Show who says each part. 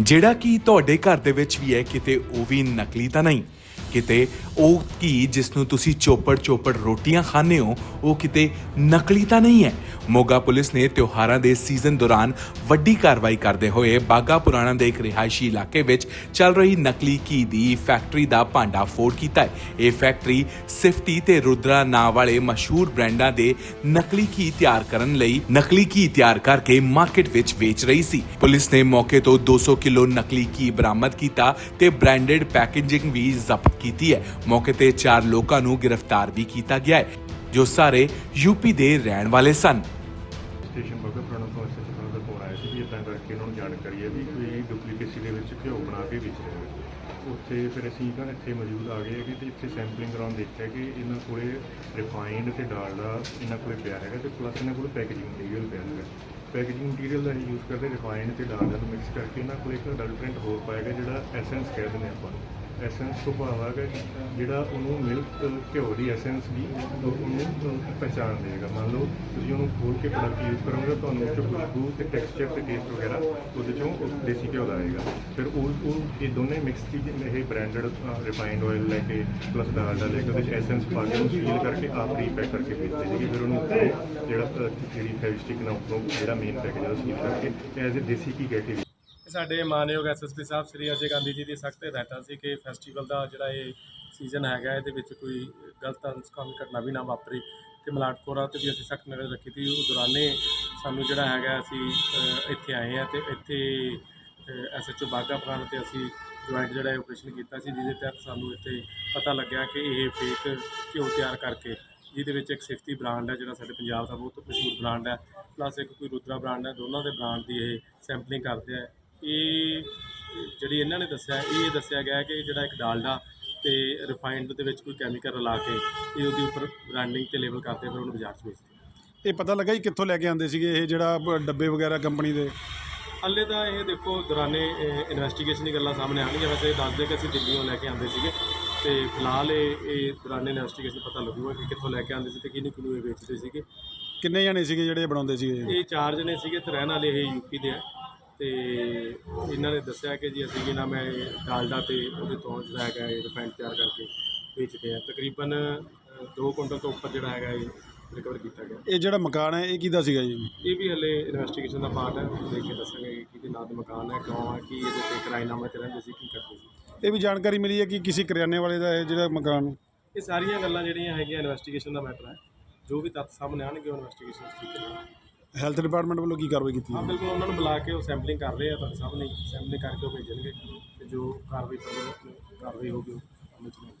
Speaker 1: ਜਿਹੜਾ ਕਿ ਤੁਹਾਡੇ ਘਰ ਦੇ ਵਿੱਚ ਵੀ ਹੈ ਕਿਤੇ ਉਹ ਵੀ ਨਕਲੀ ਤਾਂ ਨਹੀਂ। ਕਿਤੇ ਉਹ ਘੀ ਜਿਸ ਨੂੰ ਤੁਸੀਂ ਚੋਪੜ ਚੋਪੜ ਰੋਟੀਆਂ ਖਾਂਦੇ ਹੋ, ਉਹ ਕਿਤੇ ਨਕਲੀ ਤਾਂ ਨਹੀਂ ਹੈ? ਮੋਗਾ ਪੁਲਿਸ ਨੇ ਤਿਉਹਾਰਾਂ ਦੇ ਸੀਜ਼ਨ ਦੌਰਾਨ ਵੱਡੀ ਕਾਰਵਾਈ ਕਰਦੇ ਹੋਏ ਬਾਗਾ ਪੁਰਾਣਾ ਦੇ ਇੱਕ ਰਿਹਾਇਸ਼ੀ ਇਲਾਕੇ ਵਿੱਚ ਚੱਲ ਰਹੀ ਨਕਲੀ ਘੀ ਦੀ ਫੈਕਟਰੀ ਦਾ ਭਾਂਡਾ ਫੋੜ ਕੀਤਾ ਹੈ। ਇਹ ਫੈਕਟਰੀ ਸਿਫਟੀ ਤੇ ਰੁਦਰਾ ਨਾਂ ਵਾਲੇ ਮਸ਼ਹੂਰ ਬ੍ਰਾਂਡਾਂ ਦੇ ਨਕਲੀ ਘੀ ਤਿਆਰ ਕਰਨ ਲਈ ਨਕਲੀ ਘੀ ਤਿਆਰ ਕਰਕੇ ਮਾਰਕੀਟ ਵਿੱਚ ਵੇਚ ਰਹੀ ਸੀ। ਪੁਲਿਸ ਨੇ ਮੌਕੇ ਤੋਂ 200 ਕਿਲੋ ਨਕਲੀ ਘੀ ਬਰਾਮਦ ਕੀਤਾ ਤੇ ਬ੍ਰਾਂਡਡ ਪੈਕੇਜਿੰਗ ਵੀ ਜ਼ਬਤ ਕੀਤੀ ਹੈ। ਮੌਕੇ ਤੇ ਚਾਰ ਲੋਕਾਂ ਨੂੰ ਗ੍ਰਿਫਤਾਰ ਵੀ ਕੀਤਾ ਗਿਆ ਹੈ, ਜੋ ਸਾਰੇ ਯੂਪੀ ਦੇ ਰਹਿਣ ਵਾਲੇ ਸਨ।
Speaker 2: ਸਟੇਸ਼ਨ ਬਗਾ ਪੁਰਾਣਾ ਤੋਂ ਐਸਐਸ ਸਾਹਿਬ ਦਾ ਫੋਨ ਆਇਆ ਸੀ ਵੀ ਇਦਾਂ ਕਰਕੇ ਇਹਨਾਂ ਨੂੰ ਜਾਣਕਾਰੀ ਹੈ ਵੀ ਕੋਈ ਡੁਪਲੀਕੇਸੀ ਦੇ ਵਿੱਚ ਘਿਓ ਬਣਾ ਕੇ ਵੇਚ ਰਹੇ ਨੇ। ਉੱਥੇ ਫਿਰ ਅਸੀਂ ਤਾਂ ਇੱਥੇ ਮੌਜੂਦ ਆ ਗਏ ਕਿ ਤੇ ਇੱਥੇ ਸੈਂਪਲਿੰਗ ਕਰਾਉਣ ਦੇਖਿਆ ਕਿ ਇਹਨਾਂ ਕੋਲੇ ਰਿਫਾਈਨਡ ਤੇ ਡਾਲਡਾ ਇਹਨਾਂ ਕੋਲੇ ਪਿਆ ਹੈਗਾ ਤੇ ਪਲੱਸ ਇਹਨਾਂ ਕੋਲੇ ਪੈਕੇਜਿੰਗ ਮਟੀਰੀਅਲ ਪਿਆ ਹੈਗਾ। ਪੈਕੇਜਿੰਗ ਮਟੀਰੀਅਲ ਦਾ ਇਹ ਯੂਜ਼ ਕਰਦੇ ਰਿਫਾਈਨਡ ਤੇ ਡਾਲਡਾ ਨੂੰ ਮਿਕਸ ਕਰਕੇ ਇਹਨਾਂ ਕੋਲੇ ਇੱਕ ਅਡਲਟਰੈਂਟ ਹੋਰ ਪਾਏਗਾ ਜਿਹੜਾ ਐਸੈਂਸ ਕਹਿ ਦਿੰਦੇ ਆਪਾਂ ਐਸੈਂਸ ਤੋਂ ਭਾਵ ਹੈਗਾ ਜਿਹੜਾ ਉਹਨੂੰ ਮਿਲਕ ਘਿਓ ਦੀ ਐਸੈਂਸ ਵੀ ਉਹਨੂੰ ਪਹਿਚਾਣ ਦੇਗਾ ਮੰਨ ਲਓ, ਤੁਸੀਂ ਉਹਨੂੰ ਖੋਲ ਕੇ ਪ੍ਰੋਡਕਟ ਯੂਜ਼ ਕਰੋਗੇ, ਤੁਹਾਨੂੰ ਉਹ ਖੁਸ਼ਬੂ ਤੇ ਟੈਕਸਚਰ ਤੇ ਟੇਸਟ ਵਗੈਰਾ ਉਹਦੇ ਚੋਂ ਦੇਸੀ ਘਿਓ ਦਾ ਆਏਗਾ ਫਿਰ ਉਹ ਉਹ ਇਹ ਦੋਨੇ ਮਿਕਸ ਚੀਜ਼ ਇਹ ਬ੍ਰਾਂਡਡ ਰਿਫਾਈਨਡ ਆਇਲ ਲੈ ਕੇ ਪਲੱਸ ਡਾਲਡਾ ਲੈ ਕੇ ਉਹਦੇ ਚ ਐਸੈਂਸ ਪਾ ਕੇ ਉਹਨੂੰ ਸੀਲ ਕਰਕੇ ਆਪ ਰੀਪੈਕ ਕਰਕੇ ਵੇਚਦੇ ਸੀਗੇ। ਫਿਰ ਉਹਨੂੰ ਜਿਹੜਾ ਜਿਹੜੀ ਫੈਵਿਸਟਿਕ ਨਾਲ ਉੱਪਰੋਂ ਜਿਹੜਾ ਮੇਨ ਪੈਕੇਜ ਆ, ਉਹ ਸੀਲ ਕਰਕੇ ਐਜ਼ ਅ ਦੇਸੀ ਕੀ ਕਹਿ
Speaker 3: ਸਾਡੇ ਮਾਨਯੋਗ ਐਸਐਸਪੀ ਸਾਹਿਬ ਸ੍ਰੀ ਅਜੇ ਗਾਂਧੀ ਜੀ ਦੀ ਸਖਤ ਹਦਾਇਤਾਂ ਸੀ ਕਿ ਫੈਸਟੀਵਲ ਦਾ ਜਿਹੜਾ ਇਹ ਸੀਜ਼ਨ ਹੈਗਾ, ਇਹਦੇ ਵਿੱਚ ਕੋਈ ਗਲਤ ਅਨਸਕਾਮੀ ਘਟਨਾ ਵੀ ਨਾ ਵਾਪਰੇ ਤੇ ਮਲਾਟਕੋਰਾ ਤੇ ਵੀ ਅਸੀਂ ਸਖਤ ਨਜ਼ਰ ਰੱਖੀ ਸੀ। ਉਹ ਦੌਰਾਨੇ ਸਾਨੂੰ ਜਿਹੜਾ ਹੈਗਾ ਅਸੀਂ ਇੱਥੇ ਆਏ ਆ ਤੇ ਇੱਥੇ ਐਸਐਚਓ ਬਾਗਾ ਪ੍ਰਾਣ ਤੇ ਅਸੀਂ ਜੁਆਇੰਟ ਜਿਹੜਾ ਇਹ ਆਪਰੇਸ਼ਨ ਕੀਤਾ ਸੀ, ਜਿਹਦੇ ਤਹਿਤ ਸਾਨੂੰ ਇੱਥੇ ਪਤਾ ਲੱਗਿਆ ਕਿ ਇਹ ਫੇਕ ਘਿਓ ਤਿਆਰ ਕਰਕੇ, ਜਿਹਦੇ ਵਿੱਚ ਇੱਕ ਸਿਫਤੀ ਬ੍ਰਾਂਡ ਹੈ ਜਿਹੜਾ ਸਾਡੇ ਪੰਜਾਬ ਦਾ ਬਹੁਤ ਮਸ਼ਹੂਰ ਬ੍ਰਾਂਡ ਹੈ ਪਲੱਸ ਇੱਕ ਕੋਈ ਰੁਦਰਾ ਬ੍ਰਾਂਡ ਹੈ, ਦੋਨਾਂ ਦੇ ਬ੍ਰਾਂਡ ਦੀ ਇਹ ਸੈਂਪਲਿੰਗ ਕਰਦੇ ਆ। ਇਹ ਜਿਹੜੀ ਇਹਨਾਂ ਨੇ ਦੱਸਿਆ ਇਹ ਦੱਸਿਆ ਗਿਆ ਕਿ ਜਿਹੜਾ ਇੱਕ ਡਾਲਡਾ ਤੇ ਰਿਫਾਈਨਡ ਦੇ ਵਿੱਚ ਕੋਈ ਕੈਮੀਕਲ ਰਲਾ ਕੇ ਇਹ ਉਹਦੇ ਉੱਪਰ ਬ੍ਰਾਂਡਿੰਗ ਤੇ ਲੇਬਲ ਕਰਦੇ ਫਿਰ ਉਹਨੂੰ ਬਾਜ਼ਾਰ 'ਚ ਵੇਚਦੇ।
Speaker 4: ਇਹ ਪਤਾ ਲੱਗਾ ਜੀ ਕਿੱਥੋਂ ਲੈ ਕੇ ਆਉਂਦੇ ਸੀਗੇ ਇਹ ਜਿਹੜਾ ਬ- ਡੱਬੇ ਵਗੈਰਾ ਕੰਪਨੀ ਦੇ?
Speaker 3: ਹਾਲੇ ਤਾਂ ਇਹ ਦੇਖੋ ਦੌਰਾਨੇ ਇਨਵੈਸਟੀਗੇਸ਼ਨ ਦੀ ਗੱਲਾਂ ਸਾਹਮਣੇ ਆਉਣਗੀਆਂ ਵੈਸੇ ਇਹ ਦੱਸਦੇ ਕਿ ਅਸੀਂ ਦਿੱਲੀੋਂ ਲੈ ਕੇ ਆਉਂਦੇ ਸੀਗੇ ਤੇ ਫਿਲਹਾਲ ਇਹ ਇਹ ਦੌਰਾਨੇ ਇਨਵੈਸਟੀਗੇਸ਼ਨ ਪਤਾ ਲੱਗੂਗਾ ਕਿ ਕਿੱਥੋਂ ਲੈ ਕੇ ਆਉਂਦੇ ਸੀ ਤੇ ਕਿਹਨੂੰ ਕਿਹਨੂੰ ਇਹ ਵੇਚਦੇ ਸੀਗੇ।
Speaker 4: ਕਿੰਨੇ ਜਣੇ ਸੀਗੇ ਜਿਹੜੇ ਬਣਾਉਂਦੇ ਸੀਗੇ?
Speaker 3: ਇਹ ਚਾਰ ਜਣੇ ਸੀਗੇ ਤੇ ਰਹਿਣ ਵਾਲੇ ਇਹ ਯੂਪੀ ਦੇ ਆ। ਤੇ ਇਹਨਾਂ ਨੇ ਦੱਸਿਆ ਕਿ ਜੀ ਅਸੀਂ ਇਹਨਾਂ ਮੈਂ ਡਾਲਡਾ ਤੇ ਉਹਦੇ ਤੋਂ ਜਿਹੜਾ ਹੈਗਾ ਇਹ ਰਿਫਾਈਨਡ ਤਿਆਰ ਕਰਕੇ ਵੇਚਦੇ ਆ ਤਕਰੀਬਨ 2 ਕੁਇੰਟਲ ਤੋਂ ਉੱਪਰ ਜਿਹੜਾ ਹੈਗਾ ਇਹ ਰਿਕਵਰ ਕੀਤਾ ਗਿਆ।
Speaker 4: ਇਹ ਜਿਹੜਾ ਮਕਾਨ ਹੈ ਇਹ ਕਿਹਦਾ ਸੀਗਾ ਜੀ?
Speaker 3: ਇਹ ਵੀ ਹਲੇ ਇਨਵੈਸਟੀਗੇਸ਼ਨ ਦਾ ਪਾਰਟ ਹੈ। ਦੇਖ ਕੇ ਦੱਸਾਂਗੇ ਕਿ ਕਿਹਦੇ ਨਾਂ ਦੇ ਮਕਾਨ ਹੈ ਕਿਉਂ ਹੈ ਕੀ ਇਹਦੇ ਤੇ ਕਿਰਾਏਨਾਮੇ ਤੇ ਰਹਿੰਦੇ ਸੀ ਕੀ ਕਰਦੇ ਸੀ।
Speaker 4: ਇਹ ਵੀ ਜਾਣਕਾਰੀ ਮਿਲੀ ਹੈ ਕਿ ਕਿਸੇ ਕਰਿਆਨੇ ਵਾਲੇ ਦਾ ਇਹ ਜਿਹੜਾ ਮਕਾਨ
Speaker 3: ਇਹ ਸਾਰੀਆਂ ਗੱਲਾਂ ਜਿਹੜੀਆਂ ਹੈਗੀਆਂ ਇਨਵੈਸਟੀਗੇਸ਼ਨ ਦਾ ਮੈਟਰ ਹੈ। ਜੋ ਵੀ ਤੱਥ ਸਾਹਮਣੇ ਆਉਣਗੇ ਉਹ ਇਨਵੈਸਟੀਗੇਸ਼ਨ ਠੀਕ ਕਰਾਂਗੇ
Speaker 4: ਹੈਲਥ ਡਿਪਾਰਟਮੈਂਟ ਵੱਲੋਂ ਕੀ ਕਾਰਵਾਈ ਕੀਤੀ
Speaker 3: ਹਾਂ
Speaker 4: ਹੈ
Speaker 3: ਬਿਲਕੁਲ ਉਹਨਾਂ ਨੂੰ ਬੁਲਾ ਕੇ ਉਹ ਸੈਂਪਲਿੰਗ ਕਰ ਰਹੇ ਆ ਤੁਹਾਡੇ ਸਾਹਮਣੇ ਸੈਂਪਲਿੰਗ ਕਰਕੇ ਉਹ ਭੇਜਣਗੇ ਤੇ ਜੋ ਕਾਰਵਾਈ ਕਰਨੀ ਕਾਰਵਾਈ ਹੋਊਗੀ ਉਹ ਅਮਲ ਚ